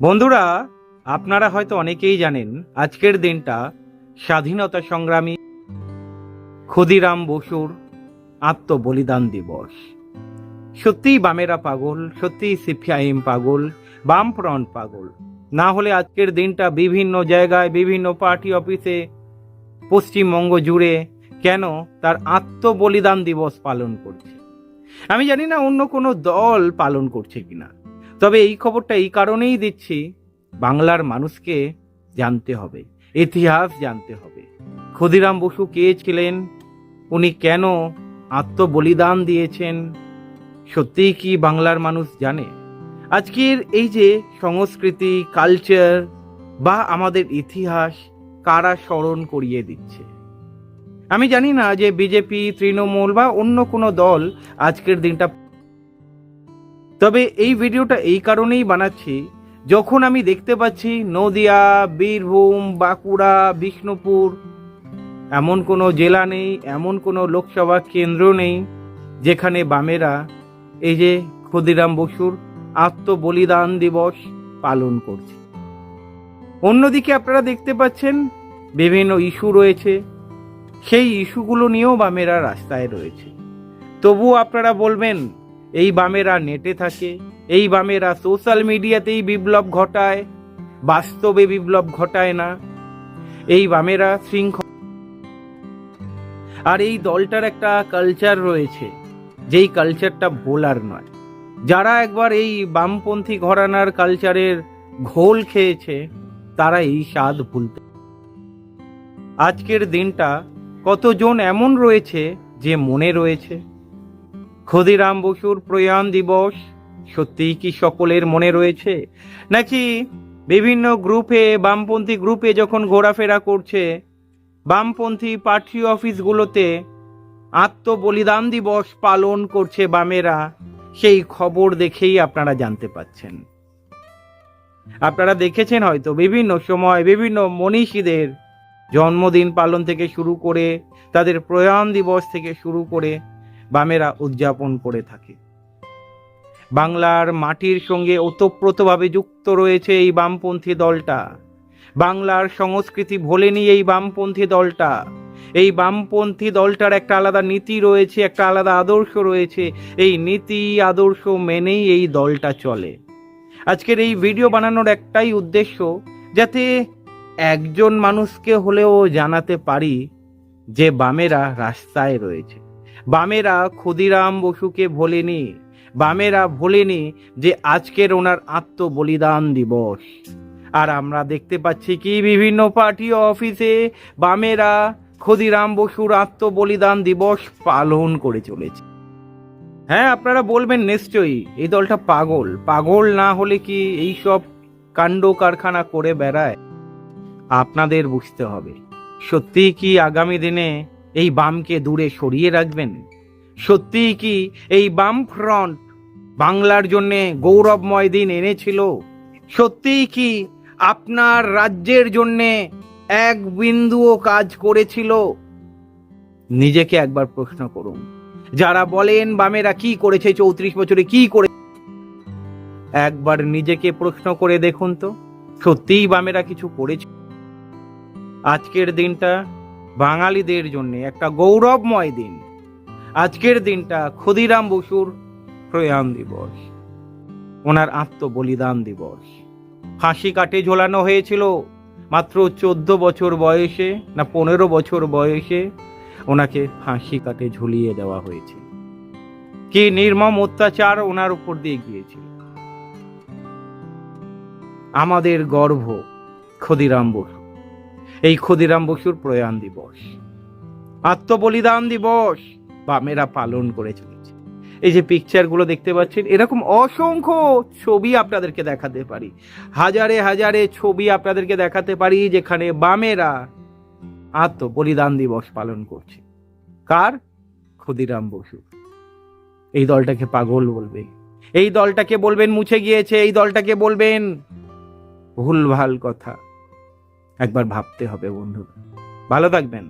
বন্ধুরা, আপনারা হয়তো অনেকেই জানেন, আজকের দিনটা স্বাধীনতা সংগ্রামী ক্ষুদিরাম বসুর আত্মবলিদান দিবস। সত্যিই বামেরা পাগল, সত্যিই সিপিআইএম পাগল, বামফ্রন্ট পাগল। না হলে আজকের দিনটা বিভিন্ন জায়গায়, বিভিন্ন পার্টি অফিসে, পশ্চিমবঙ্গ জুড়ে কেন তার আত্মবলিদান দিবস পালন করছে? আমি জানি না অন্য কোনো দল পালন করছে কিনা। তবে এই খবরটা এই কারণেই দিচ্ছি, বাংলার মানুষকে জানতে হবে, ইতিহাস জানতে হবে। ক্ষুদিরাম বসু কে ছিলেন? উনি কেন আত্মবলিদান দিয়েছেন? সত্যিই কি বাংলার মানুষ জানে? আজকের এই যে সংস্কৃতি কালচার বা আমাদের ইতিহাস কারা স্মরণ করিয়ে দিচ্ছে? আমি জানি না যে বিজেপি, তৃণমূল বা অন্য কোনো দল আজকের দিনটা তবে এই ভিডিওটা এই কারণেই বানাচ্ছি, যখন আমি দেখতে পাচ্ছি নদিয়া, বীরভূম, বাঁকুড়া, বিষ্ণুপুর, এমন কোনো জেলা নেই, এমন কোনো লোকসভা কেন্দ্র নেই, যেখানে বামেরা এই যে ক্ষুদিরাম বসুর আত্মবলিদান দিবস পালন করছে। অন্যদিকে আপনারা দেখতে পাচ্ছেন বিভিন্ন ইস্যু রয়েছে, সেই ইস্যুগুলো নিয়েও বামেরা রাস্তায় রয়েছে। তবুও আপনারা বলবেন এই বামেরা নেটে থাকে, এই বামেরা সোশ্যাল মিডিয়াতেই বিপ্লব ঘটায়, বাস্তবে বিপ্লব ঘটায় না। এই বামেরা শৃঙ্খল আর এই দলটার একটা কালচার রয়েছে, যেই কালচারটা বলার নয়। যারা একবার এই বামপন্থী ঘরানার কালচারের ঘোল খেয়েছে, তারা এই স্বাদ ভুলতে আজকের দিনটা কতজন এমন রয়েছে যে মনে রয়েছে? ক্ষুদিরাম বসুর প্রয়াণ দিবস সত্যিই কি সকলের মনে রয়েছে? নাকি বিভিন্ন গ্রুপে, বামপন্থী গ্রুপে যখন ঘোরাফেরা করছে, বামপন্থী পার্টি অফিসগুলোতে আত্মবলিদান দিবস পালন করছে বামেরা, সেই খবর দেখেই আপনারা জানতে পাচ্ছেন। আপনারা দেখেছেন হয়তো বিভিন্ন সময় বিভিন্ন মনীষীদের জন্মদিন পালন থেকে শুরু করে, তাদের প্রয়াণ দিবস থেকে শুরু করে বামেরা উদযাপন করে থাকে। বাংলার মাটির সঙ্গে ওতপ্রোতভাবে যুক্ত রয়েছে এই বামপন্থী দলটা। বাংলার সংস্কৃতি ভোলেনি এই বামপন্থী দলটা। এই বামপন্থী দলটার একটা আলাদা নীতি রয়েছে, একটা আলাদা আদর্শ রয়েছে। এই নীতি, আদর্শ মেনেই এই দলটা চলে। আজকের এই ভিডিও বানানোর একটাই উদ্দেশ্য, যাতে একজন মানুষকে হলেও জানাতে পারি যে বামেরা রাস্তায় রয়েছে। বামেরা ক্ষুদিরাম বসুকে ভোলেনি, বামেরা ভোলেনি যে আজকের ওনার আত্মবলিদান দিবস। আর আমরা দেখতে পাচ্ছি কি বিভিন্ন পার্টি অফিসে বামেরা ক্ষুদিরাম বসুর আত্মবলিদান দিবস পালন করে চলেছে। হ্যাঁ আপনারা বলবেন নিশ্চয়ই, এই দলটা পাগল। পাগল না হলে কি এই সব কাণ্ড কারখানা করে বেড়ায়? আপনাদের বুঝতে হবে। সত্যিই কি আগামী দিনে এই বামকে দূরে সরিয়ে রাখবেন। সত্যিই কি এই বাম ফ্রন্ট বাংলার জন্য গৌরবময় দিন এনেছিল? সত্যিই কি আপনার রাজ্যের জন্য এক বিন্দুও কাজ করেছিল? নিজেকে একবার প্রশ্ন করুন। যারা বলেন বামেরা কি করেছে, চৌত্রিশ বছরে কি করে? একবার নিজেকে প্রশ্ন করে দেখুন তো। সত্যিই বামেরা কিছু করেছে? আজকের দিনটা বাঙালিদের জন্য একটা গৌরবময় দিন। আজকের দিনটা ক্ষুদিরাম বসুর প্রয়াণ দিবস। ওনার আত্মবলিদান দিবস। ফাঁসি কাটে ঝোলানো হয়েছিল, মাত্র চোদ্দ বছর বয়সে না পনেরো বছর বয়সে ওনাকে ফাঁসি কাটে ঝুলিয়ে দেওয়া হয়েছে। কি নির্মম অত্যাচার ওনার উপর দিয়ে গিয়েছিল। আমাদের গর্ভ ক্ষুদিরাম বসু। এই ক্ষুদিরাম বসুর প্রয়াণ দিবস। আত্মবলিদান দিবস বামেরা পালন করে চলেছে। এই যে পিকচারগুলো দেখতে পাচ্ছেন, এরকম অসংখ্য ছবি আপনাদেরকে দেখাতে পারি। হাজারে হাজারে ছবি আপনাদেরকে দেখাতে পারি যেখানে বামেরা আত্মবলিদান দিবস পালন করছে। কার? ক্ষুদিরাম বসু। এই দলটাকে পাগল বলবে। এই দলটাকে বলবেন মুছে গিয়েছে, এই দলটাকে বলবেন ভুলভাল কথা। একবার ভাবতে হবে বন্ধু ভালো থাকবেন।